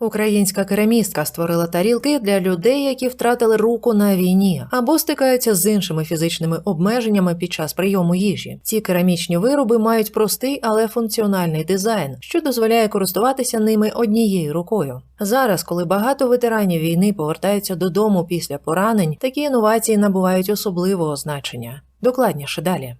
Українська керамістка створила тарілки для людей, які втратили руку на війні або стикаються з іншими фізичними обмеженнями під час прийому їжі. Ці керамічні вироби мають простий, але функціональний дизайн, що дозволяє користуватися ними однією рукою. Зараз, коли багато ветеранів війни повертаються додому після поранень, такі інновації набувають особливого значення. Докладніше далі.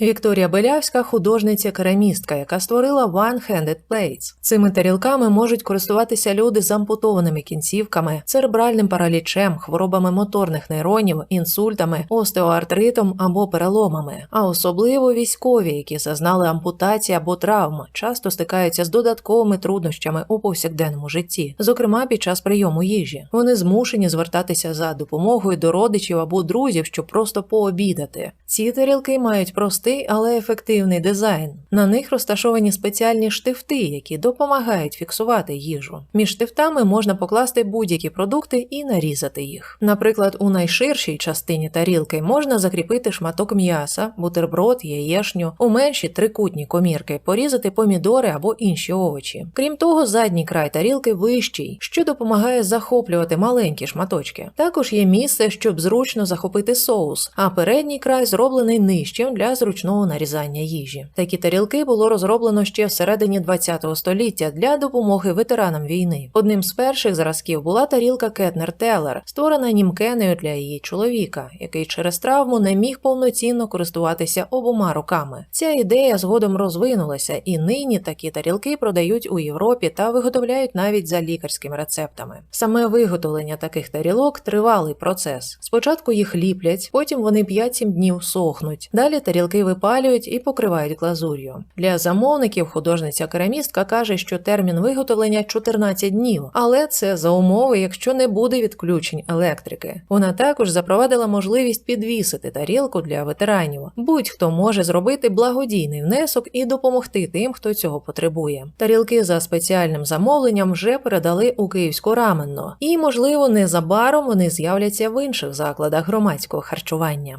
Вікторія Белявська художниця керамістка, яка створила One-Handed Plates. Цими тарілками можуть користуватися люди з ампутованими кінцівками, церебральним паралічем, хворобами моторних нейронів, інсультами, остеоартритом або переломами, а особливо військові, які зазнали ампутації або травм, часто стикаються з додатковими труднощами у повсякденному житті, зокрема під час прийому їжі. Вони змушені звертатися за допомогою до родичів або друзів, щоб просто пообідати. Ці тарілки мають простий, але ефективний дизайн. На них розташовані спеціальні штифти, які допомагають фіксувати їжу. Між штифтами можна покласти будь-які продукти і нарізати їх. Наприклад, у найширшій частині тарілки можна закріпити шматок м'яса, бутерброд, яєшню, у менші трикутні комірки порізати помідори або інші овочі. Крім того, задній край тарілки вищий, що допомагає захоплювати маленькі шматочки. Також є місце, щоб зручно захопити соус, а передній край зроблений нижчим для зручного нарізання їжі. Такі тарілки було розроблено ще всередині ХХ століття для допомоги ветеранам війни. Одним з перших зразків була тарілка Кетнер Теллер, створена німкенею для її чоловіка, який через травму не міг повноцінно користуватися обома руками. Ця ідея згодом розвинулася, і нині такі тарілки продають у Європі та виготовляють навіть за лікарськими рецептами. Саме виготовлення таких тарілок тривалий процес. Спочатку їх ліплять, потім вони 5-7 днів сохнуть. Далі тарілки випалюють і покривають глазур'ю. Для замовників художниця керамістка каже, що термін виготовлення 14 днів, але це за умови, якщо не буде відключень електрики. Вона також запровадила можливість підвісити тарілку для ветеранів. Будь-хто може зробити благодійний внесок і допомогти тим, хто цього потребує. Тарілки за спеціальним замовленням вже передали у київську раменну, і можливо незабаром вони з'являться в інших закладах громадського харчування.